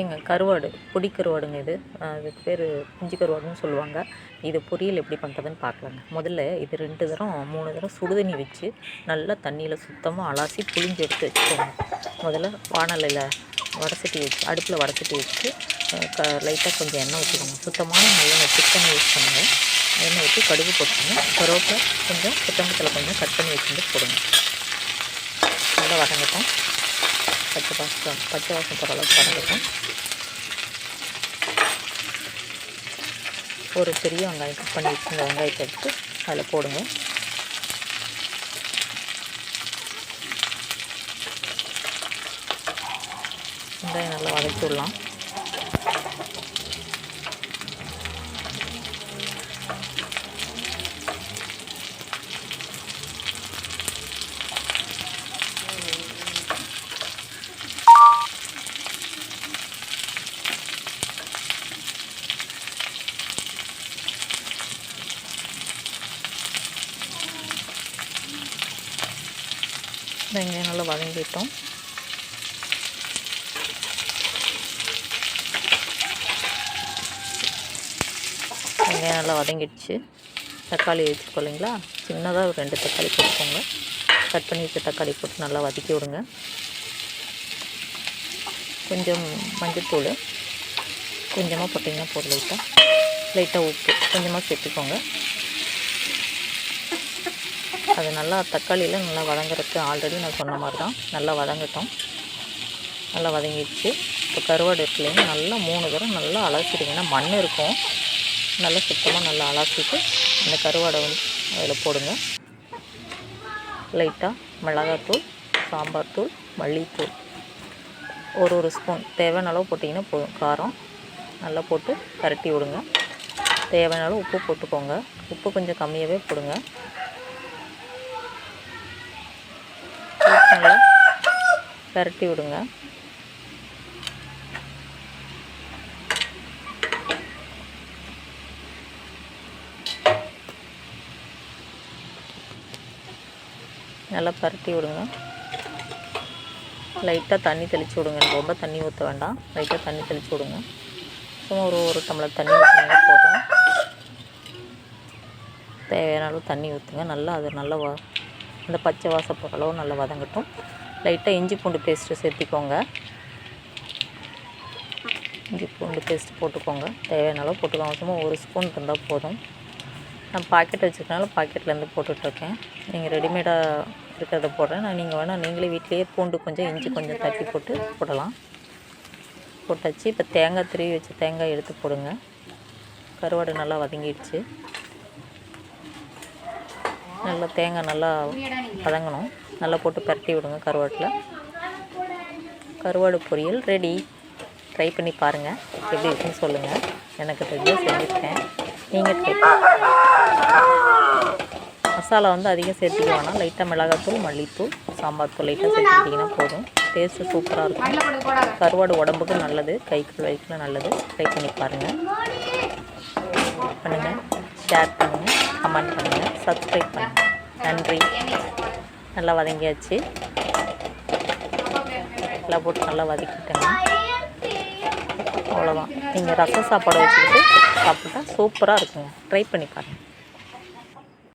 எங்க கருவாடு பொடி கருவாடுங்க இது. அதுக்கு பேர் குஞ்சு கருவாடுன்னு சொல்லுவாங்க. இது பொரியல் எப்படி பண்ணுறதுன்னு பார்க்கலாங்க. முதல்ல இது ரெண்டு தரம் மூணு தரம் சுடுதண்ணி வச்சு நல்லா தண்ணியில் சுத்தமாக அலாசி புளிஞ்சு எடுத்து வச்சுக்கோங்க. முதல்ல வானலையில் வடசட்டி வச்சு அடுப்பில் வடசட்டி வச்சு க லைட்டாக கொஞ்சம் எண்ணெய் ஊற்றிக்கோங்க சுத்தமான நல்லெண்ணெய் சிக்கன் யூஸ் பண்ணுங்கள் எண்ணெய் ஊற்றி கடுகு போட்டுக்கோங்க. கருவேப்பிலை கொஞ்சம் கொத்தமல்லி கொஞ்சம் கட் பண்ணி வச்சுட்டு போடுங்க. நல்லா வதங்கட்டும். பச்சை வாசம் பச்சை வாசம் போகிற அளவுக்கு வதங்கட்டும். ஒரு பெரிய வெங்காயம் கட் பண்ணி வச்சுருந்த வெங்காயத்தை எடுத்து அதில் போடுங்க. வெங்காயம் நல்லா வதக்கி விடலாம் வெங்காயம் நல்லா வதங்கிட்டோம். வெங்காயம் நல்லா வதங்கிடுச்சு. தக்காளி வச்சுருக்கோம் இல்லைங்களா? சின்னதாக ஒரு ரெண்டு தக்காளி போட்டுக்கோங்க. கட் பண்ணி வச்ச தக்காளி போட்டு நல்லா வதக்கி விடுங்க. கொஞ்சம் மஞ்சத்தூள் கொஞ்சமாக போட்டிங்கன்னா போதும் லைட்டாக லைட்டாக உப்பு கொஞ்சமாக சேர்த்துக்கோங்க. அது நல்லா தக்காளியில் நல்லா வதங்குறதுக்கு ஆல்ரெடி நான் சொன்ன மாதிரி தான் நல்லா வதங்கட்டும். நல்லா வதங்கிடுச்சு. இப்போ கருவாடு இருக்கு நல்லா மூணு தரம் நல்லா அலசிடுங்க. ஏன்னா மண் இருக்கும். நல்லா சுத்தமாக நல்லா அலசிட்டு அந்த கருவாடை வந்து அதில் போடுங்க. லைட்டாக மிளகாத்தூள் சாம்பார் தூள் மல்லித்தூள். ஒரு ஒரு ஸ்பூன். தேவையான அளவு போட்டிங்கன்னா போதும். காரம் நல்லா போட்டு கரட்டி விடுங்க. தேவையான அளவு உப்பு போட்டுக்கோங்க. உப்பு கொஞ்சம் கம்மியாகவே போடுங்க. நல்லா பரட்டி விடுங்க. நல்லா பரட்டி விடுங்க. லைட்டாக தண்ணி தெளித்து விடுங்க. ரொம்ப தண்ணி ஊற்ற வேண்டாம். லைட்டாக தண்ணி தெளித்து விடுங்க. சும்மா ஒரு ஒரு டம்ளர் தண்ணி ஊற்றினா போதும். தேவையான அளவு தண்ணி ஊற்றுங்க நல்லா அது நல்லா அந்த பச்சை வாசம் அளவு நல்லா வதங்கட்டும். லைட்டாக இஞ்சி பூண்டு பேஸ்ட்டு சேர்த்திக்கோங்க. இஞ்சி பூண்டு பேஸ்ட் போட்டுக்கோங்க. தேவையான அளவு போட்டுக்கோங்க சும்மா ஒரு ஸ்பூன் இருந்தால் போதும். நான் பாக்கெட் வச்சுருக்கனால பாக்கெட்லேருந்து போட்டுட்ருக்கேன். நீங்கள் ரெடிமேடாக இருக்கிறத போடுறேன். நான் நீங்கள் வேணால் நீங்களே வீட்லேயே பூண்டு கொஞ்சம் இஞ்சி கொஞ்சம் தட்டி போட்டு போடலாம். போட்டாச்சு. இப்போ தேங்காய் திருவி வச்சு தேங்காய் எடுத்து போடுங்க. கருவாடு நல்லா வதங்கிடுச்சு. நல்லா தேங்காய் நல்லா வதங்கணும் நல்லா போட்டு பரட்டி விடுங்க கருவாட்டில். கருவாடு பொரியல் ரெடி. ட்ரை பண்ணி பாருங்கள் எப்படி இருக்குன்னு சொல்லுங்கள் எனக்கு தெரிஞ்சு செஞ்சுருக்கேன். நீங்கள் ட்ரை மசாலா வந்து அதிகம் சேர்த்துக்க வேணாம். லைட்டாக மிளகாத்தூள் மல்லித்தூள் சாம்பார் தூள் லைட்டாக சேர்த்துக்கிட்டிங்கன்னா போதும். டேஸ்ட்டு சூப்பராக இருக்கும். கருவாடு உடம்புக்கு நல்லது. கைக்கு வயிற்றுல நல்லது. ட்ரை பண்ணி பாருங்கள் பண்ணுங்கள் ஷேர் பண்ணுங்கள் கமெண்ட் பண்ணுங்கள் சப்ஸ்கிரைப் பண்ணுங்கள் நன்றி. நல்லா வதங்கியாச்சு. நல்லா போட்டு நல்லா வதக்கிட்டேங்க அவ்வளோதான் நீங்கள் ரசம் சாப்பாடு வச்சுக்கிட்டு சாப்பிட்டா சூப்பராக இருக்குங்க. ட்ரை பண்ணி பாருங்கள்